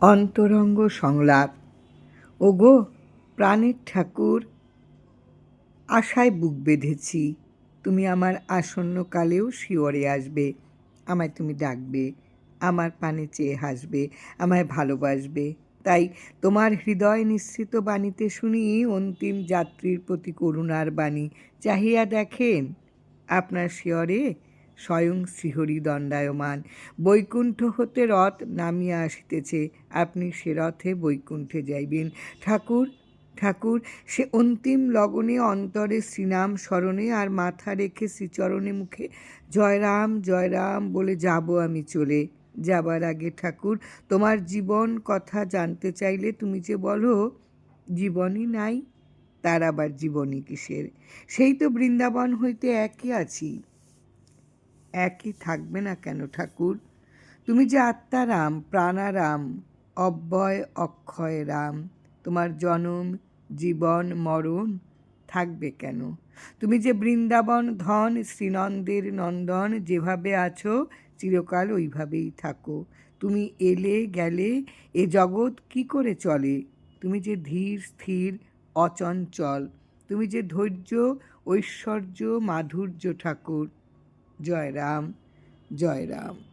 অন্তরঙ্গ সংলাপ। ওগো, প্রাণের ঠাকুর, আশায় বুক বেঁধেছি। তুমি আমার আসন্ন কালেও শিওরে আসবে। আমায় তুমি ডাকবে। আমার পানে চেয়ে হাসবে। আমায় ভালোবাসবে। তাই তোমার হৃদয় নিশ্চিত বাণীতে শুনি অন্তিম যাত্রীর প্রতি করুণার বাণী। চাহিয়া দেখেন, আপনার শিয়রে স্বয়ং শ্রীহরি দণ্ডায়মান। বৈকুণ্ঠ হতে রথ নামিয়া আসিতেছে। আপনি সে রথে বৈকুণ্ঠে যাইবেন। ঠাকুর ঠাকুর, সে অন্তিম লগনে অন্তরে শ্রীনাম স্মরণে আর মাথা রেখে শ্রীচরণে মুখে, জয়রাম জয়রাম বলে যাব আমি চলে। যাবার আগে ঠাকুর, তোমার জীবন কথা জানতে চাইলে তুমি যে বলো, জীবনই নাই, তার আবার জীবনই কিসের? সেই তো বৃন্দাবন হইতে একই আছি। একই থাকবে না কেন ঠাকুর? তুমি যে আত্মারাম প্রাণারাম অব্যয় অক্ষয় রাম, তোমার জনম, জীবন, মরণ থাকবে কেন? তুমি যে বৃন্দাবন, ধন, শ্রীনন্দের নন্দন যেভাবে আছো, চিরকাল ওইভাবেই থাকো। তুমি এলে, গেলে, এ জগৎ কি করে চলে? তুমি যে ধীর, স্থির, অচঞ্চল, তুমি যে ধৈর্য, ঐশ্বর্য, মাধুর্য ঠাকুর জয় রাম জয় রাম।